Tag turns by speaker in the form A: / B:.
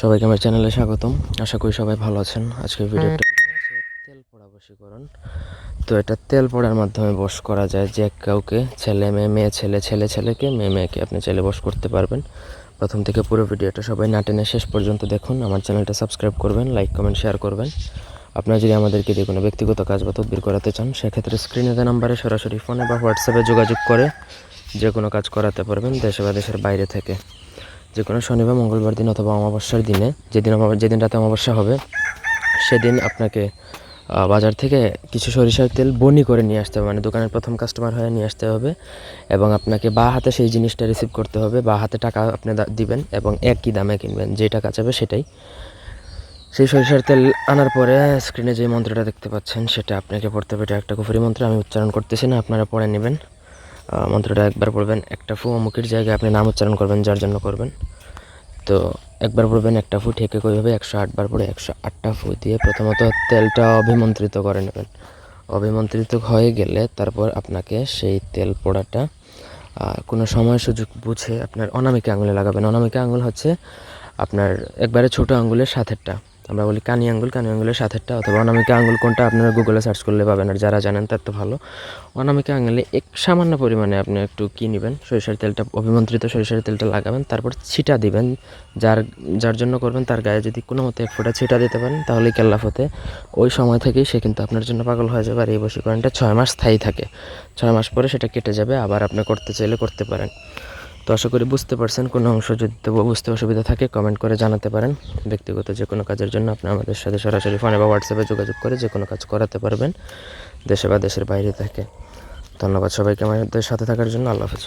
A: সবাইকে আমার চ্যানেলে স্বাগতম। আশা করি সবাই ভালো আছেন। আজকে ভিডিওটা তেল পড়া বশীকরণ। তো এটা তেল পড়ার মাধ্যমে বশ করা যায় যে কাউকে ছেলে মেয়ে মেয়ে ছেলে ছেলে ছেলেকে মেয়ে মেয়েকে আপনি চাইলে বশ করতে পারবেন। প্রথম থেকে পুরো ভিডিওটা সবাই না টেনে শেষ পর্যন্ত দেখুন। আমার চ্যানেলটা সাবস্ক্রাইব করবেন লাইক কমেন্ট শেয়ার করবেন। আপনারা যদি আমাদেরকে দিয়ে কোনো ব্যক্তিগত কাজ বা তদবির করাতে চান সেক্ষেত্রে স্ক্রিনে দেওয়া নাম্বারে সরাসরি ফোনে বা হোয়াটসঅ্যাপে যোগাযোগ করে যে কোনো কাজ করাতে পারবেন দেশে বা দেশের বাইরে থেকে। যে কোনো শনিবার মঙ্গলবার দিন অথবা অমাবস্যার দিনে, যেদিন যেদিন রাতে অমাবস্যা হবে, সেদিন আপনাকে বাজার থেকে কিছু সরিষার তেল বনি করে নিয়ে আসতে হবে। মানে দোকানের প্রথম কাস্টমার হয়ে নিয়ে আসতে হবে এবং আপনাকে বা হাতে সেই জিনিসটা রিসিভ করতে হবে, বা হাতে টাকা আপনি দিবেন এবং একই দামে কিনবেন। যে টাকা চাবে সেটাই। সেই সরিষার তেল আনার পরে স্ক্রিনে যে মন্ত্রটা দেখতে পাচ্ছেন, সেটা আপনাকে পড়তে হবে। এটা একটা কুফুরি মন্ত্র, আমি উচ্চারণ করতেছি না, আপনারা পড়ে নেবেন। মন্ত্রটা একবার পড়বেন। একটা ফু অমুকের জায়গায় আপনি নাম উচ্চারণ করবেন, যার জন্য করবেন। তো একবার পড়বেন একটা ফু ঠেকে কইভাবে একশো আটবার পরে একশো আটটা ফু দিয়ে প্রথমত তেলটা অভিমন্ত্রিত করে নেবেন। অভিমন্ত্রিত হয়ে গেলে তারপর আপনাকে সেই তেল পোড়াটা কোনো সময় সুযোগ বুঝে আপনার অনামিকা আঙুলে লাগাবেন। অনামিকা আঙুল হচ্ছে আপনার একবারে ছোট আঙুলের সাথেরটা। আমরা বলি কানি আঙ্গুল, কানি আঙ্গুলের সাথেরটা অথবা অনামিকা আঙ্গুল কোনটা আপনারা গুগলে সার্চ করলে পাবেন আর যারা জানেন তার তো ভালো। অনামিকা আঙ্গুলে এক সামান্য পরিমাণে আপনি একটু কী নেবেন? সরিষার তেলটা, অভিমন্ত্রিত সরিষার তেলটা লাগাবেন, তারপর ছিটা দিবেন। যার যার জন্য করবেন তার গায়ে যদি কোনো মতে এক ফোঁটা ছিটা দিতে পারেন তাহলে কেল্লাফ হতে ওই সময় থেকেই সে কিন্তু আপনার জন্য পাগল হয়ে যাবে আর এই বশীকরণটা ছয় মাস স্থায়ী থাকে। ছয় মাস পরে সেটা কেটে যাবে, আবার আপনি করতে চাইলে করতে পারেন। তো আশা করি বুঝতে পারছেন কোনো অংশ যদি তবু বুঝতে অসুবিধা থাকে কমেন্ট করে জানাতে পারেন। ব্যক্তিগত যে কোনো কাজের জন্য আপনি আমাদের সাথে সরাসরি ফোনে বা হোয়াটসঅ্যাপে যোগাযোগ করে যে কোনো কাজ করাতে পারবেন, দেশে বা দেশের বাইরে থাকে। ধন্যবাদ সবাইকে আমাদের সাথে থাকার জন্য। আল্লাহ হাফেজ।